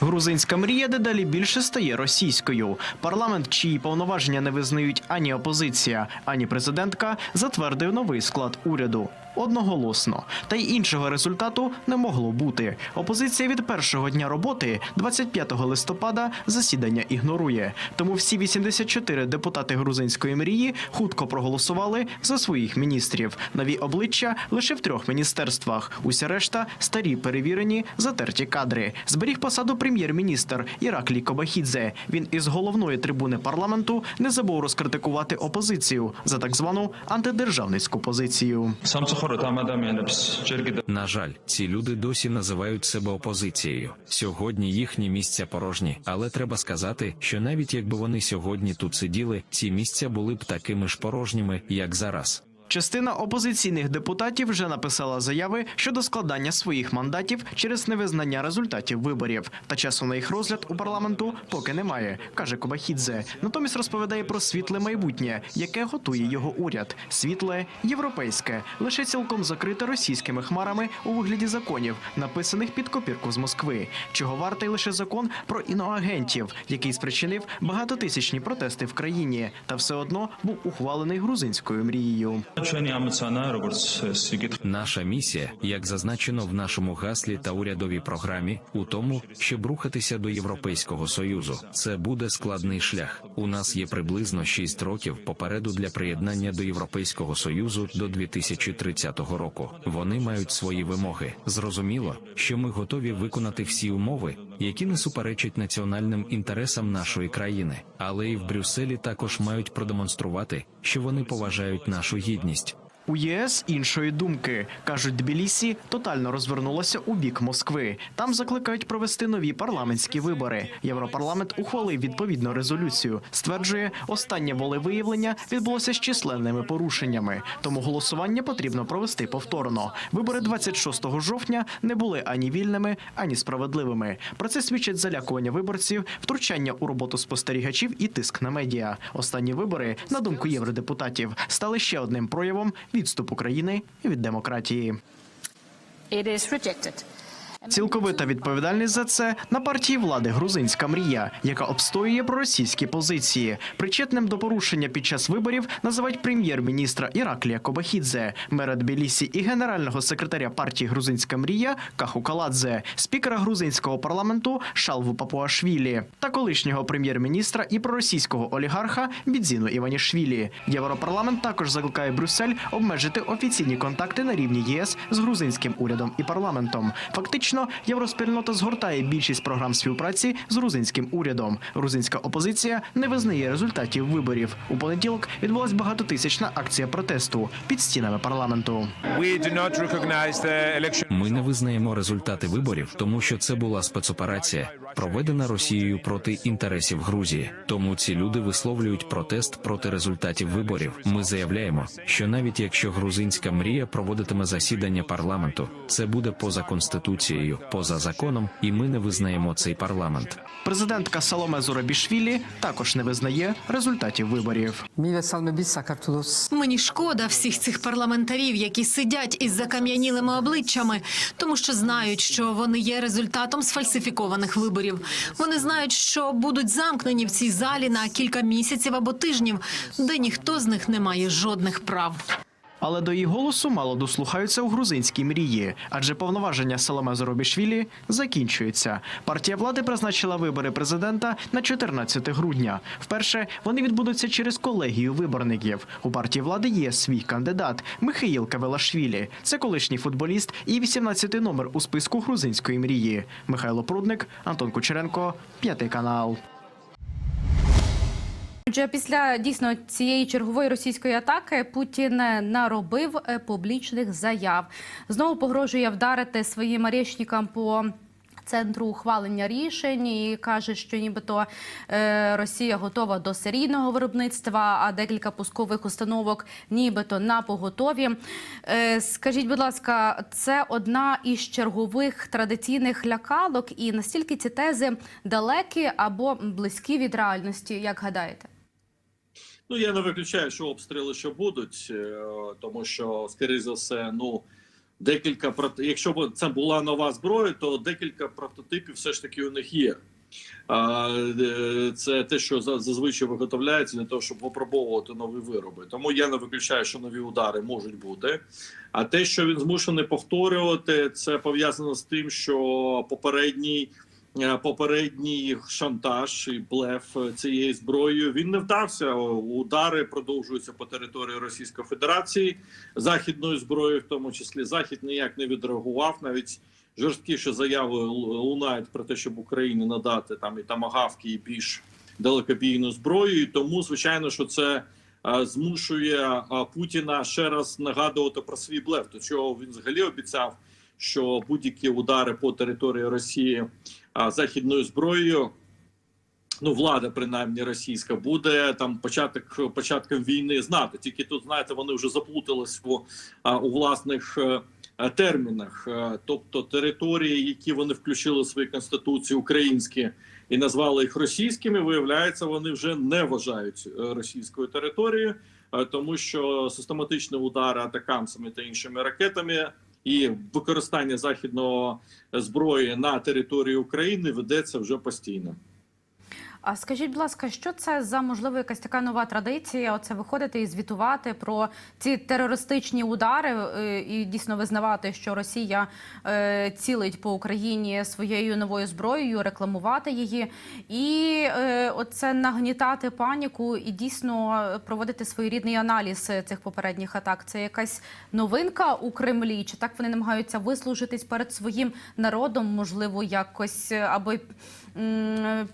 Грузинська мрія дедалі більше стає російською. Парламент, чиї повноваження не визнають ані опозиція, ані президентка, затвердив новий склад уряду одноголосно, та й іншого результату не могло бути. Опозиція від першого дня роботи, 25 листопада, засідання ігнорує. Тому всі 84 депутати грузинської мрії хутко проголосували за своїх міністрів. Нові обличчя лише в трьох міністерствах. Уся решта старі перевірені затерті кадри. Зберіг посаду прем'єр-міністр Іраклій Кобахідзе. Він із головної трибуни парламенту не забув розкритикувати опозицію за так звану антидержавницьку позицію. Сам на жаль, ці люди досі називають себе опозицією. Сьогодні їхні місця порожні, але треба сказати, що навіть якби вони сьогодні тут сиділи, ці місця були б такими ж порожніми, як зараз. Частина опозиційних депутатів вже написала заяви щодо складання своїх мандатів через невизнання результатів виборів. Та часу на їх розгляд у парламенту поки немає, каже Кобахідзе. Натомість розповідає про світле майбутнє, яке готує його уряд. Світле європейське, лише цілком закрите російськими хмарами у вигляді законів, написаних під копірку з Москви. Чого вартий лише закон про іноагентів, який спричинив багатотисячні протести в країні, та все одно був ухвалений грузинською мрією. ჩვენი ამოცანა როგორც სიკით Наша місія, як зазначено в нашому гаслі та урядовій програмі, у тому, щоб рухатися до Європейського союзу. Це буде складний шлях. У нас є приблизно 6 років попереду для приєднання до Європейського союзу до 2030 року. Вони мають свої вимоги. Зрозуміло, що ми готові виконати всі умови, які не суперечать національним інтересам нашої країни, але і в Брюсселі також мають продемонструвати, що вони поважають нашу гідність. жадність. У ЄС іншої думки кажуть, Тбілісі тотально розвернулося у бік Москви. Там закликають провести нові парламентські вибори. Європарламент ухвалив відповідну резолюцію. Стверджує, останнє волевиявлення відбулося з численними порушеннями. Тому голосування потрібно провести повторно. Вибори 26 жовтня не були ані вільними, ані справедливими. Про це свідчить залякування виборців, втручання у роботу спостерігачів і тиск на медіа. Останні вибори, на думку євродепутатів, стали ще одним проявом відступу України від демократії. It is rejected. Цілковита відповідальність за це на партії влади Грузинська мрія, яка обстоює проросійські позиції. Причетним до порушення під час виборів називають прем'єр-міністра Іраклія Кобахідзе, мера Тбілісі і генерального секретаря партії Грузинська мрія Каху Каладзе, спікера грузинського парламенту Шалву Папуашвілі та колишнього прем'єр-міністра і проросійського олігарха Бідзіну Іванішвілі. Європарламент також закликає Брюссель обмежити офіційні контакти на рівні ЄС з грузинським урядом і парламентом. Фактично, євроспільнота згортає більшість програм співпраці з грузинським урядом. Грузинська опозиція не визнає результатів виборів. У понеділок відбулась багатотисячна акція протесту під стінами парламенту. Ми не визнаємо результати виборів, тому що це була спецоперація, проведена Росією проти інтересів Грузії. Тому ці люди висловлюють протест проти результатів виборів. Ми заявляємо, що навіть якщо грузинська мрія проводитиме засідання парламенту, це буде поза конституцією, поза законом, і ми не визнаємо цей парламент. Президентка Саломе Зурабішвілі також не визнає результатів виборів. Мені шкода всіх цих парламентарів, які сидять із закам'янілими обличчями, тому що знають, що вони є результатом сфальсифікованих виборів. Вони знають, що будуть замкнені в цій залі на кілька місяців або тижнів, де ніхто з них не має жодних прав. Але до її голосу мало дослухаються у грузинській мрії, адже повноваження Саломе Зоробішвілі закінчуються. Партія влади призначила вибори президента на 14 грудня. Вперше вони відбудуться через колегію виборників. У партії влади є свій кандидат Михаїл Кавелашвілі. Це колишній футболіст і 18-й номер у списку грузинської мрії. Михайло Прудник, Антон Кучеренко, п'ятий канал. Отже, після дійсно цієї чергової російської атаки Путін наробив е, публічних заяв. Знову погрожує вдарити своїм арешникам по. Центру ухвалення рішень і каже, що нібито е, Росія готова до серійного виробництва, а декілька пускових установок нібито на поготові. Е, скажіть, будь ласка, це одна із чергових традиційних лякалок, і настільки ці тези далекі або близькі від реальності, як гадаєте? Ну я не виключаю, що обстріли ще будуть, е, тому що, скоріше за все, ну декілька якщо б це була нова зброя, то декілька прототипів все ж таки у них є. Е, Це те, що зазвичай виготовляється для того, щоб випробовувати нові вироби. Тому я не виключаю, що нові удари можуть бути. А те, що він змушений повторювати, це пов'язано з тим, що попередній. Е, Попередній шантаж і блеф цієї зброєю він не вдався. Удари продовжуються по території Російської Федерації західною зброєю, в тому числі захід ніяк не відреагував. Навіть жорсткіші заяви лунають про те, щоб Україні надати там і тамагавки, і більш далекобійну зброю. І тому, звичайно, що це е, змушує е, Путіна ще раз нагадувати про свій блеф. До чого він взагалі обіцяв, що будь-які удари по території Росії західною зброєю. Ну, влада, принаймні російська, буде там початок початком війни знати. Тільки тут, знаєте, вони вже заплутались у, у власних е, е, термінах. Е, Тобто території, які вони включили в свої конституції українські і назвали їх російськими, виявляється, вони вже не вважають російською територією, тому що систематичні удари атакамсами та іншими ракетами і використання західного зброї на території України ведеться вже постійно. А скажіть, будь ласка, що це за можливо якась така нова традиція? Оце виходити і звітувати про ці терористичні удари е, і дійсно визнавати, що Росія е, цілить по Україні своєю новою зброєю, рекламувати її, і е, оце нагнітати паніку і дійсно проводити своєрідний аналіз цих попередніх атак. Це якась новинка у Кремлі? Чи так вони намагаються вислужитись перед своїм народом? Можливо, якось аби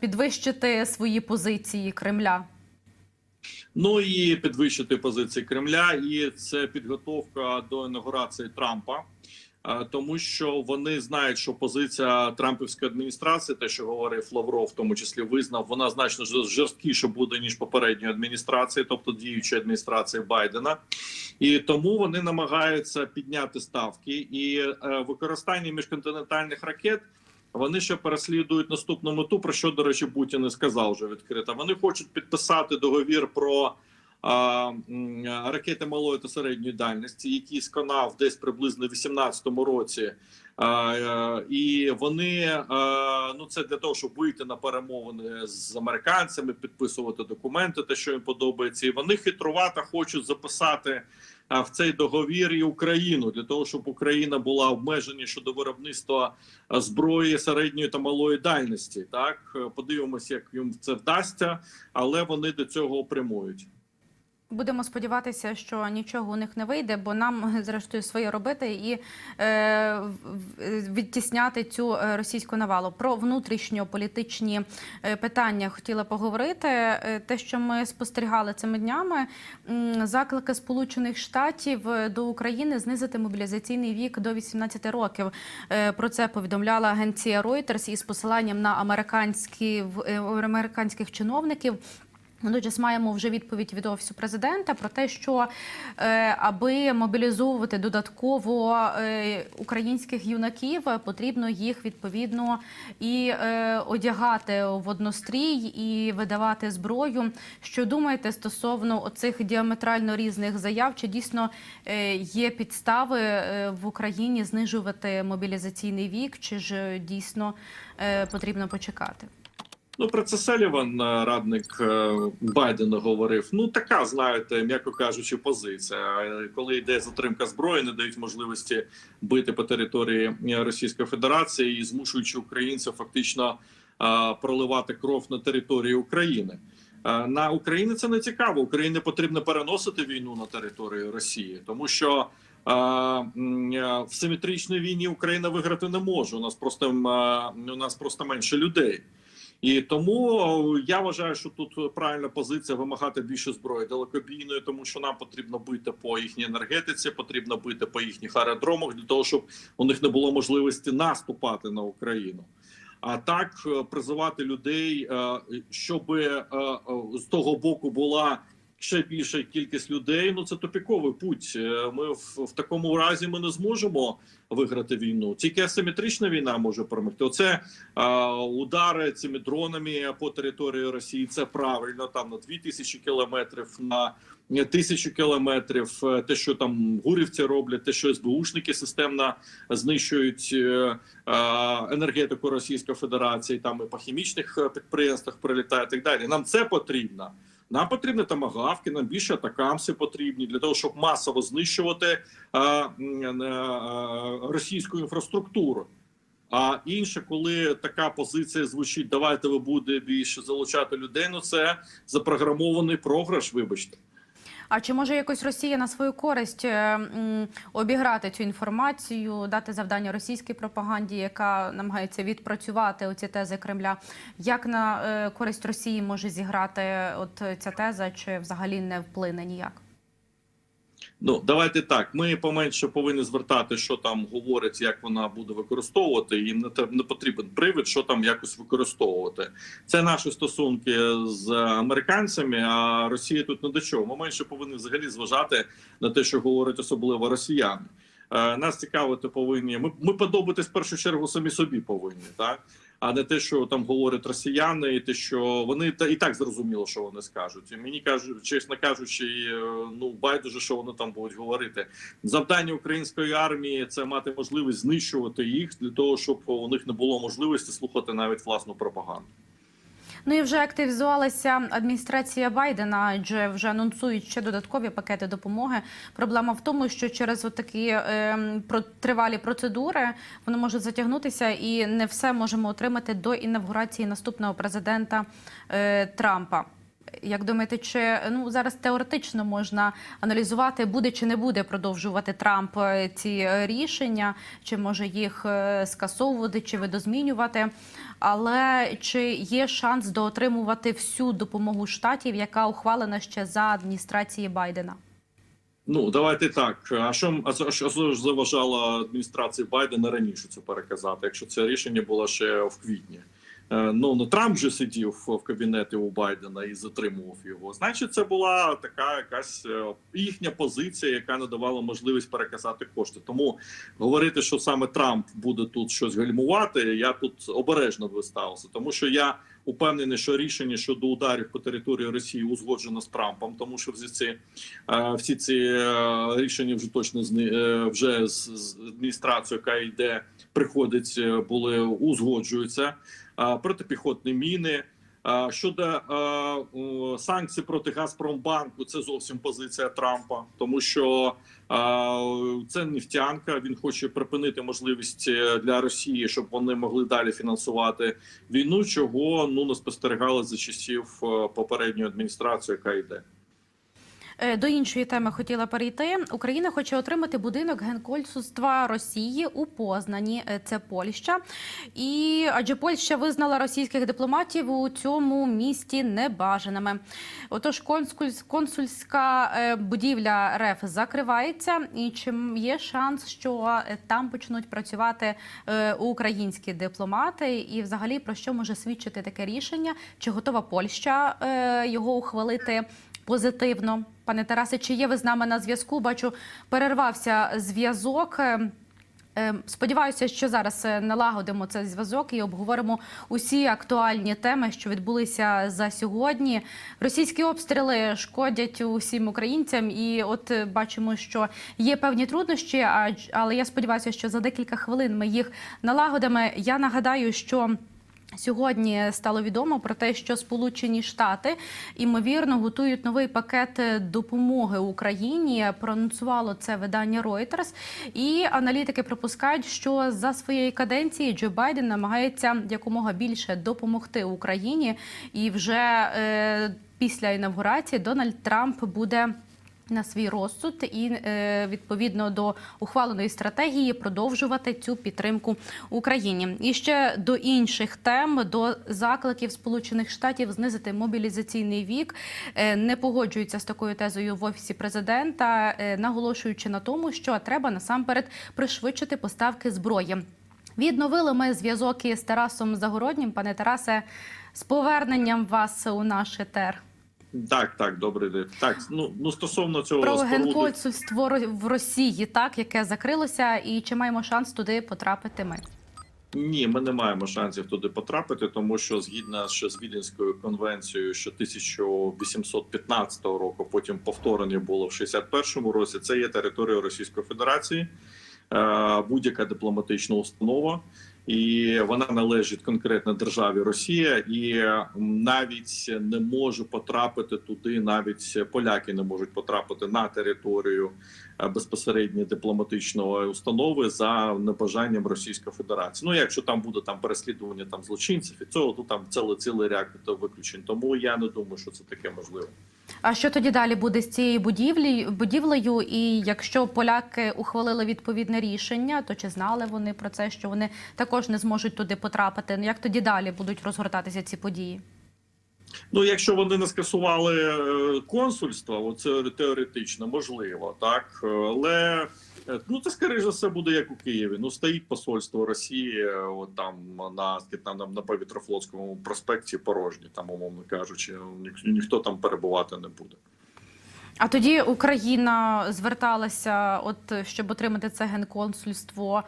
підвищити свої позиції Кремля? Ну і підвищити позиції Кремля, і це підготовка до інаугурації Трампа. Тому що вони знають, що позиція Трампівської адміністрації, те, що говорив Лавров, в тому числі визнав, вона значно жорст- жорсткіше буде ніж попередньої адміністрації, тобто діючої адміністрації Байдена, і тому вони намагаються підняти ставки і е, використання міжконтинентальних ракет. Вони ще переслідують наступну мету, про що, до речі, Путін і сказав вже відкрито. Вони хочуть підписати договір про ракети малої та середньої дальності, який сконав десь приблизно в 18-му році. Е, і вони ну це для того, щоб вийти на перемовини з американцями, підписувати документи, те, що їм подобається, і вони хитрувато хочуть записати в цей договір і Україну для того, щоб Україна була обмежена щодо виробництва зброї середньої та малої дальності. Так подивимося, як їм це вдасться, але вони до цього прямують. Будемо сподіватися, що нічого у них не вийде, бо нам зрештою своє робити і е, відтісняти цю е, російську навалу. Про внутрішньополітичні е, питання хотіла поговорити. Е, Те, що ми спостерігали цими днями, заклики Сполучених Штатів до України знизити мобілізаційний вік до 18 років. Про це повідомляла агенція Reuters із посиланням на американські американських чиновників. Водночас маємо вже відповідь від офісу президента про те, що е, аби мобілізовувати додатково е, українських юнаків, потрібно їх відповідно і е, одягати в однострій і видавати зброю. Що думаєте стосовно оцих діаметрально різних заяв? Чи дійсно є підстави в Україні знижувати мобілізаційний вік, чи ж дійсно потрібно почекати? Ну про це Селіван, е, радник е, Байдена, говорив. Ну така, знаєте, м'яко кажучи, позиція. Е, Коли йде затримка зброї, не дають можливості бити по території Російської Федерації і змушуючи українців фактично проливати кров на території України. На Україні це не цікаво. Україні потрібно переносити війну на територію Росії, тому що в симетричній війні Україна виграти не може. У нас просто у нас просто менше людей. І тому е, я вважаю, що тут правильна позиція вимагати більше зброї далекобійної, тому що нам потрібно бити по їхній енергетиці, потрібно бити по їхніх аеродромах для того, щоб у них не було можливості наступати на Україну. А так е, призивати людей, е, щоб е, е, з того боку була ще більша кількість людей. Ну це тупіковий путь. Е, Ми в, в такому разі ми не зможемо виграти війну. Тільки асиметрична війна може перемогти. Оце а, удари цими дронами по території Росії. Це правильно там на 2000 кілометрів на е, тисячу кілометрів. е, Те, що там гурівці роблять, те, що СБУшники системно знищують е, е, енергетику Російської Федерації, там і по хімічних е, підприємствах прилітає і так далі. Нам це потрібно. Нам потрібні тамагавки, нам більше атакамси потрібні для того, щоб масово знищувати а, м, е, е, російську інфраструктуру. А інше, коли така позиція звучить, давайте ви будете більше залучати людей. Ну це запрограмований програш. Вибачте. А чи може якось Росія на свою користь е, обіграти цю інформацію, дати завдання російській пропаганді, яка намагається відпрацювати оці тези Кремля? Як на е, користь Росії може зіграти от ця теза, чи взагалі не вплине ніяк? Ну давайте так. Ми поменше повинні звертати, що там говорить, як вона буде використовувати. Їм не не потрібен привід, що там якось використовувати. Це наші стосунки з американцями. А Росія тут не до чого. Ми менше повинні взагалі зважати на те, що говорять особливо росіяни. Е, Нас цікавити повинні. Ми, ми подобатись в першу чергу самі собі повинні, так а не те, що там говорять росіяни, і те, що вони та і так зрозуміло, що вони скажуть. І мені кажуть, чесно кажучи, е, ну байдуже, що вони там будуть говорити. Завдання української армії це мати можливість знищувати їх для того, щоб у них не було можливості слухати навіть власну пропаганду. Ну і вже активізувалася адміністрація Байдена, адже вже анонсують ще додаткові пакети допомоги. Проблема в тому, що через такі е, тривалі процедури воно може затягнутися, і не все можемо отримати до інавгурації наступного президента е, Трампа. Як думаєте, чи ну зараз теоретично можна аналізувати, буде чи не буде продовжувати Трамп е, ці е, рішення, чи може їх е, скасовувати, чи видозмінювати? Але чи є шанс доотримувати всю допомогу штатів, яка ухвалена ще за адміністрації Байдена? Ну давайте так. А що а що, заважало адміністрації Байдена раніше це переказати, якщо це рішення було ще в квітні? Е, Ну Трамп же сидів в кабінеті у Байдена і затримував його. Значить, це була така якась е, їхня позиція, яка надавала можливість переказати кошти. Тому говорити, що саме Трамп буде тут щось гальмувати, я тут обережно би ставився, тому що я упевнений, що рішення щодо ударів по території Росії узгоджено з Трампом, тому що всі ці е, всі ці рішення вже точно вже з, адміністрацією, яка йде, приходить, були узгоджуються. Протипіхотні міни. Щодо санкцій проти Газпромбанку, це зовсім позиція Трампа, тому що це нефтянка. Він хоче припинити можливість е, для Росії, щоб вони могли далі фінансувати війну, чого ну не спостерігали за часів е, попередньої адміністрації, яка йде. Е, До іншої теми хотіла перейти. Україна хоче отримати будинок генконсульства Росії у Познані. Е, Це Польща. І адже Польща визнала російських дипломатів у цьому місті небажаними. Отож, консульс- консульська е, будівля РФ закривається. І чим є шанс, що там почнуть працювати українські дипломати? І взагалі про що може свідчити таке рішення? Чи готова Польща його ухвалити? Позитивно. Пане Тарасе, чи є ви з нами на зв'язку? Бачу, перервався зв'язок. Е, е, Сподіваюся, що зараз е, налагодимо цей зв'язок і обговоримо усі актуальні теми, що відбулися за сьогодні. Російські обстріли шкодять усім українцям, і от е, бачимо, що є певні труднощі. але я сподіваюся, що за декілька хвилин ми їх налагодимо. Я нагадаю, що. Сьогодні стало відомо про те, що Сполучені Штати імовірно готують новий пакет допомоги Україні. Проанонсувало це видання Reuters. І аналітики припускають, що за своєї каденції Джо Байден намагається якомога більше допомогти Україні, і вже е, після інавгурації Дональд Трамп буде на свій розсуд і е, відповідно до ухваленої стратегії продовжувати цю підтримку Україні. І ще до інших тем до закликів Сполучених Штатів знизити мобілізаційний вік е, не погоджуються з такою тезою в офісі президента, е, наголошуючи на тому, що треба насамперед пришвидшити поставки зброї. Відновили ми зв'язок із Тарасом Загороднім. Пане Тарасе, з поверненням вас у наш етер. Так, так, добрий день. Так, ну ну стосовно цього Про споруди, генконсульство в Росії, так яке закрилося, і чи маємо шанс туди потрапити ми? Ні, ми не маємо шансів туди потрапити, тому що згідно ще з Віденською конвенцією, що 1815 року, потім повторення було в 61-му році. Це є територія Російської Федерації, е, будь-яка дипломатична установа, і вона належить конкретно державі Росія, і навіть не може потрапити туди, навіть поляки не можуть потрапити на територію е, безпосередньо дипломатичної установи за небажанням Російської Федерації. Ну якщо там буде там переслідування там злочинців і цього, то там цілий цілий ряд виключень. Тому я не думаю, що це таке можливо. А що тоді далі буде з цією будівлі, будівлею? І якщо поляки ухвалили відповідне рішення, то чи знали вони про це, що вони також не зможуть туди потрапити? Ну, Як тоді далі будуть розгортатися ці події? Ну, якщо вони не скасували е, консульство, це теоретично можливо, так але е, ну це скоріше за все буде як у Києві. Ну стоїть посольство Росії, е, от там на на, на повітрофлотському проспекті порожні, там умовно кажучи, ні, ніхто там перебувати не буде. А тоді Україна зверталася, от щоб отримати це генконсульство.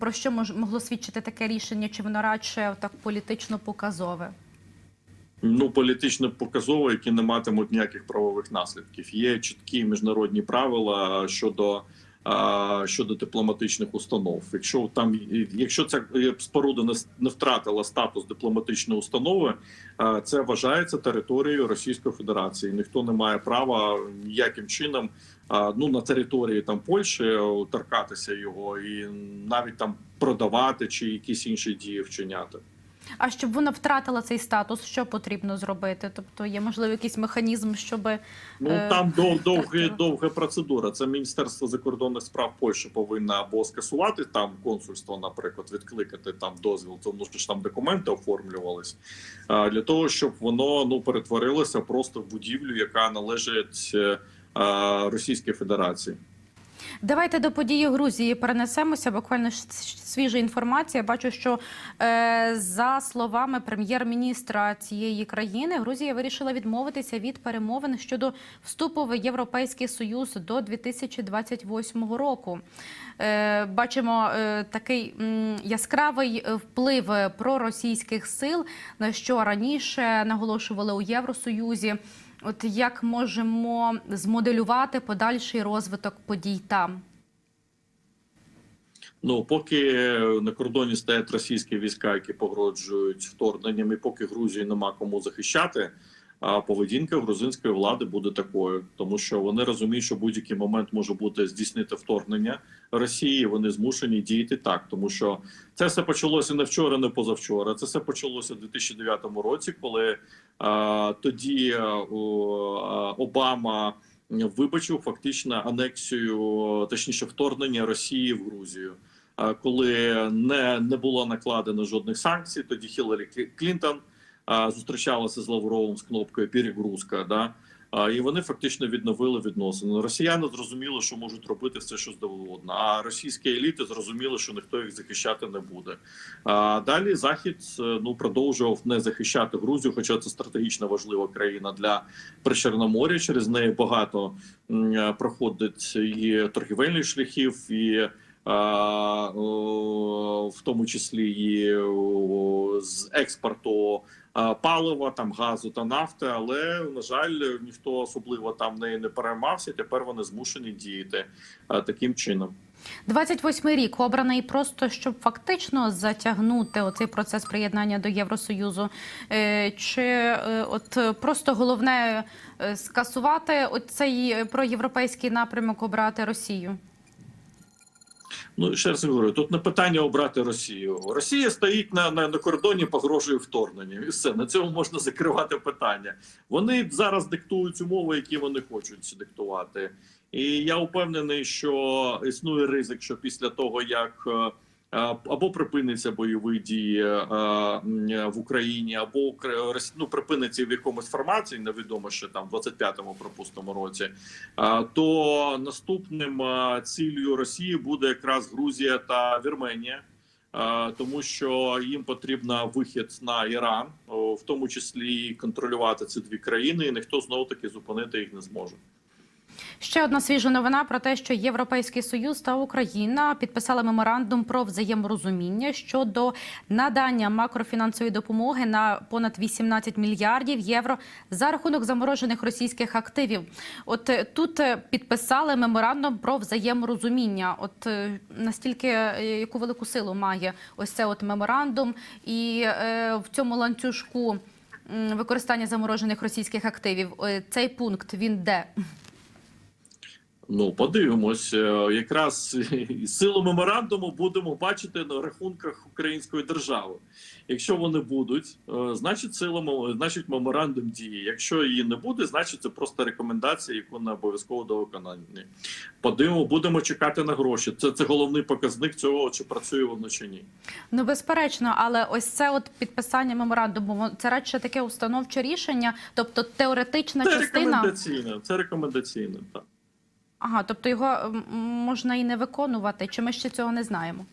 Про що могло свідчити таке рішення? Чи воно радше так політично показове? Ну, політично показово, які не матимуть ніяких правових наслідків. Є чіткі міжнародні правила щодо щодо дипломатичних установ. Якщо там, якщо ця споруда не, втратила статус дипломатичної установи, це вважається територією Російської Федерації. Ніхто не має права ніяким чином ну на території там Польщі торкатися його і навіть там продавати чи якісь інші дії вчиняти. А щоб вона втратила цей статус, що потрібно зробити? Тобто є можливо якийсь механізм, щоб Ну Е, там дов, довга, довга процедура. Це Міністерство закордонних справ Польщі повинно або скасувати там консульство, наприклад, відкликати там дозвіл, тому що ж там документи оформлювались для того, щоб воно ну перетворилося просто в будівлю, яка належить е, Російській Федерації. Давайте до події Грузії перенесемося. Буквально свіжа інформація. Бачу, що е, за словами прем'єр-міністра цієї країни, Грузія вирішила відмовитися від перемовин щодо вступу в Європейський Союз до 2028 року. Е, бачимо е, такий м, яскравий вплив проросійських сил, на що раніше наголошували у Євросоюзі. От як можемо змоделювати подальший розвиток подій там? Ну поки на кордоні стоять російські війська, які погрожують вторгненням, і поки Грузії нема кому захищати. Поведінка грузинської влади буде такою, тому що вони розуміють, що будь-який момент може бути здійснити вторгнення Росії. Вони змушені діяти так, тому що це все почалося не вчора, не позавчора. Це все почалося в 2009 році, коли а, тоді а, а, Обама вибачив фактично анексію, точніше, вторгнення Росії в Грузію. Коли не, не було накладено жодних санкцій, тоді Хіларі Клінтон зустрічалася з Лавровим з кнопкою перегрузка. Да? І вони фактично відновили відносини. Росіяни зрозуміли, що можуть робити все, що завгодно. А російські еліти зрозуміли, що ніхто їх захищати не буде. А далі захід е, ну продовжував не захищати Грузію, хоча це стратегічно важлива країна для Причорномор'я. Через неї багато е, проходить і торгівельних шляхів і. а, В тому числі і з експорту палива, там газу та нафти, але на жаль, ніхто особливо там нею не переймався. Тепер вони змушені діяти таким чином. 28-й рік обраний просто щоб фактично затягнути оцей процес приєднання до Євросоюзу. Е, Чи е, от просто головне е, скасувати оцей проєвропейський напрямок обрати Росію? Ну ще раз говорю, тут не питання обрати Росію. Росія стоїть на, на, на кордоні, погрожує вторгненням. І все на цьому можна закривати питання. Вони зараз диктують умови, які вони хочуть диктувати. І я впевнений, що існує ризик, що після того як е, або припиниться бойові дії е, в Україні, або ну, припиниться в якомусь форматі, невідомо ще там в 25-му, припустимо, році. То наступним ціллю Росії буде якраз Грузія та Вірменія. Тому що їм потрібна вихід на Іран, в тому числі контролювати ці дві країни, і ніхто знову таки зупинити їх не зможе. Ще одна свіжа новина про те, що Європейський Союз та Україна підписали меморандум про взаєморозуміння щодо надання макрофінансової допомоги на понад 18 мільярдів євро за рахунок заморожених російських активів. От е, тут е, підписали меморандум про взаєморозуміння. От е, настільки яку велику силу має ось це от меморандум, і е, в цьому ланцюжку використання заморожених російських активів. Цей пункт він де? Ну, подивимось. Е, Якраз силу меморандуму будемо бачити на рахунках української держави. Якщо вони будуть, е, значить сила значить меморандум діє. Якщо її не буде, значить це просто рекомендація, яку не обов'язково до виконання. Подивимо, будемо чекати на гроші. Це, це головний показник цього, чи працює воно чи ні. Ну, безперечно, але ось це от підписання меморандуму, це радше таке установче рішення, тобто теоретична Це частина. рекомендаційне. Це рекомендаційне. Так. Ага, тобто його можна і не виконувати, чи ми ще цього не знаємо?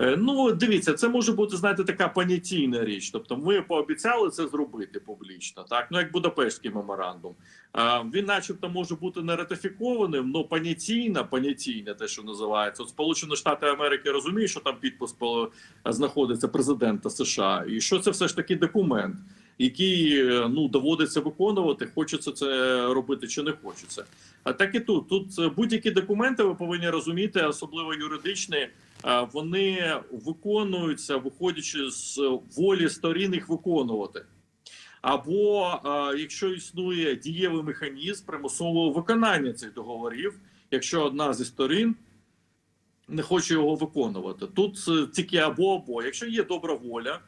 Е, Ну, дивіться, це може бути, знаєте, така понятійна річ. Тобто, ми пообіцяли це зробити публічно, так ну як Будапештський меморандум. А, Він, начебто, може бути не ратифікованим, але понятійна, понятійна, те, що називається. От Сполучені Штати Америки розуміють, що там підпис по- знаходиться президента США, і що це все ж таки документ, який е, ну доводиться виконувати, хочеться це робити чи не хочеться. А так і тут. Тут е, будь-які документи ви повинні розуміти, особливо юридичні. Вони виконуються, виходячи з волі сторін їх виконувати. Або якщо існує дієвий механізм примусового виконання цих договорів, якщо одна зі сторін не хоче його виконувати, тут е, тільки або або. Якщо є добра воля, е,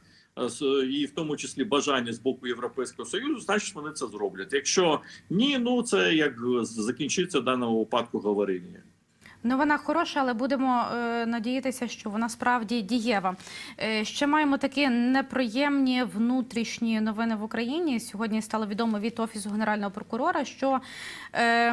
і в тому числі бажання з боку Європейського союзу, значить вони це зроблять. Якщо ні, ну це як закінчиться в даному випадку говоріння. Новина хороша, але будемо е, надіятися, що вона справді дієва. Е, ще маємо такі неприємні внутрішні новини в Україні. Сьогодні стало відомо від офісу генерального прокурора, що е,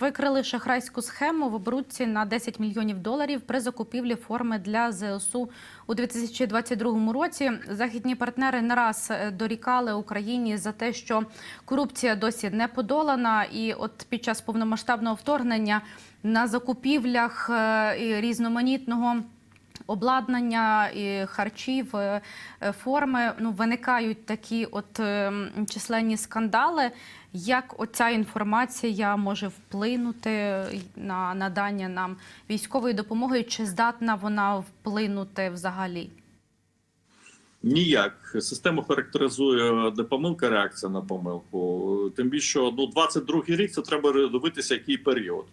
викрили шахрайську схему в оборудці на 10 мільйонів доларів при закупівлі форми для ЗСУ у 2022 році. Західні партнери не раз е, дорікали Україні за те, що корупція досі не подолана, і от під час повномасштабного вторгнення на закупівлях е, різноманітного обладнання і харчів, е, форми ну виникають такі от е, численні скандали. Як оця інформація може вплинути на надання нам військової допомоги? Чи здатна вона вплинути взагалі? Ніяк систему характеризує не помилка, реакція на помилку. Тим більше, ну 22-й рік це треба дивитися, який період.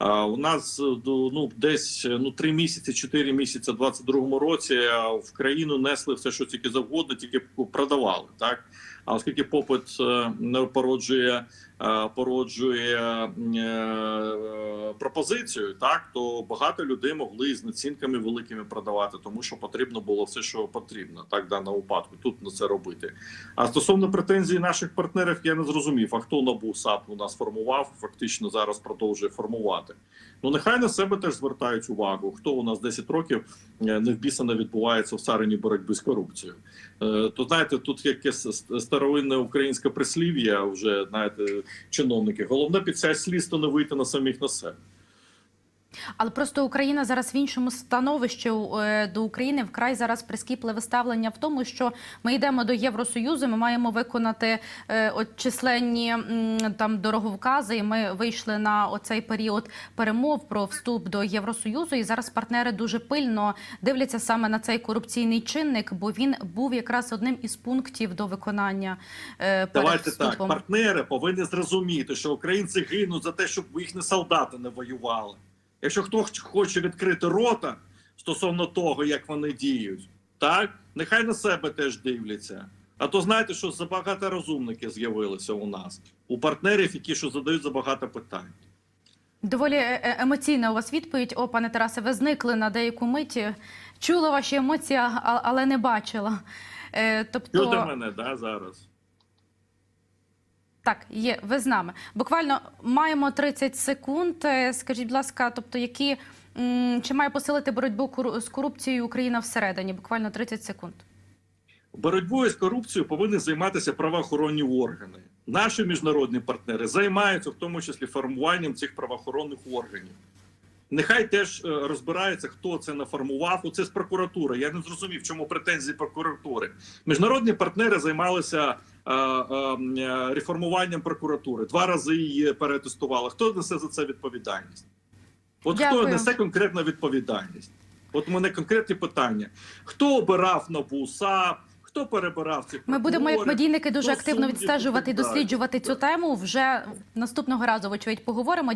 У нас е, ну десь ну три місяці, чотири місяці, в 22-му році в країну несли все, що тільки завгодно, тільки продавали. Так а оскільки попит е, не породжує е, породжує е, пропозицію, так то багато людей могли з націнками великими продавати, тому що потрібно було все, що потрібно, так в даному випадку тут на це робити. А стосовно претензій наших партнерів, я не зрозумів, а хто набу САП у нас формував, фактично зараз продовжує формувати. Ну нехай на себе теж звертають увагу. Хто у нас 10 років не вписано відбувається в царині боротьби з корупцією. То знаєте, тут якесь с- старовинне українське прислів'я, вже знаєте, чиновники. Головне під час слідства не вийти на самих на себе. Але просто Україна зараз в іншому становищі Е, до України вкрай зараз прискіпливе ставлення в тому, що ми йдемо до Євросоюзу. Ми маємо виконати е, от численні там дороговкази. І ми вийшли на оцей період перемов про вступ до Євросоюзу. І зараз партнери дуже пильно дивляться саме на цей корупційний чинник, бо він був якраз одним із пунктів до виконання е, перед Давайте так. Партнери повинні зрозуміти, що українці гинуть за те, щоб їхні солдати не воювали. Якщо хто хоче відкрити рота стосовно того, як вони діють, так нехай на себе теж дивляться. А то знаєте, що забагато розумники з'явилися у нас у партнерів, які що задають забагато питань. Доволі е- е- емоційна у вас відповідь. О, пане Тарасе, ви зникли на деяку мить. Чула ваші емоції, але не бачила. Е, Тобто, Чути мене, да, зараз. Так, є, ви з нами. Буквально маємо 30 секунд. Е, Скажіть, будь ласка, тобто, які чи має посилити боротьбу з корупцією Україна всередині? Буквально 30 секунд. Боротьбою з корупцією повинні займатися правоохоронні органи. Наші міжнародні партнери займаються в тому числі формуванням цих правоохоронних органів. Нехай теж е, розбирається, хто це наформував. Оце з прокуратури. Я не зрозумів, чому претензії прокуратури. Міжнародні партнери займалися реформуванням прокуратури. Два рази її перетестували. Хто несе за це відповідальність? От Дякую. хто несе конкретну відповідальність? От у мене конкретні питання: хто обирав на САП, хто перебирав цих Ми будемо як медійники дуже активно відстежувати і досліджувати цю тему. Вже наступного разу, вочевидь, поговоримо.